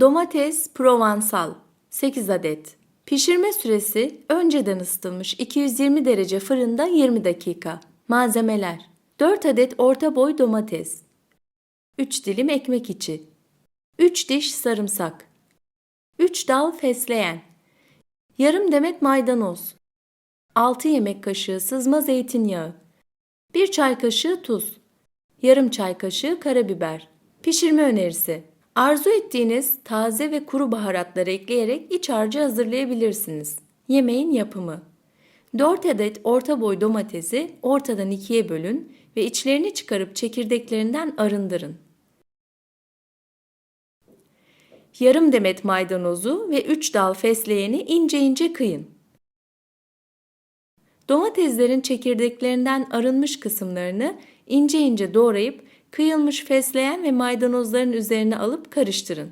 Domates provençal 8 adet. Pişirme süresi önceden ısıtılmış 220 derece fırında 20 dakika. Malzemeler 4 adet orta boy domates 3 dilim ekmek içi 3 diş sarımsak 3 dal fesleğen Yarım demet maydanoz 6 yemek kaşığı sızma zeytinyağı 1 çay kaşığı tuz Yarım çay kaşığı karabiber Pişirme önerisi Arzu ettiğiniz taze ve kuru baharatları ekleyerek iç harcı hazırlayabilirsiniz. Yemeğin yapımı 4 adet orta boy domatesi ortadan ikiye bölün ve içlerini çıkarıp çekirdeklerinden arındırın. Yarım demet maydanozu ve 3 dal fesleğeni ince ince kıyın. Domateslerin çekirdeklerinden arınmış kısımlarını ince ince doğrayıp kıyılmış fesleğen ve maydanozların üzerine alıp karıştırın.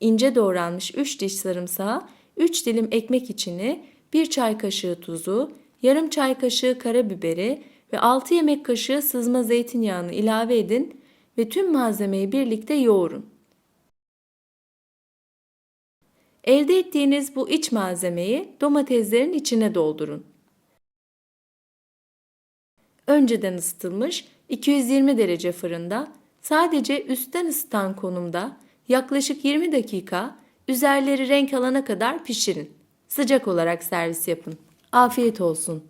İnce doğranmış 3 diş sarımsağı, 3 dilim ekmek içini, 1 çay kaşığı tuzu, yarım çay kaşığı karabiberi ve 6 yemek kaşığı sızma zeytinyağını ilave edin ve tüm malzemeyi birlikte yoğurun. Elde ettiğiniz bu iç malzemeyi domateslerin içine doldurun. Önceden ısıtılmış 220 derece fırında sadece üstten ısıtan konumda yaklaşık 20 dakika üzerleri renk alana kadar pişirin. Sıcak olarak servis yapın. Afiyet olsun.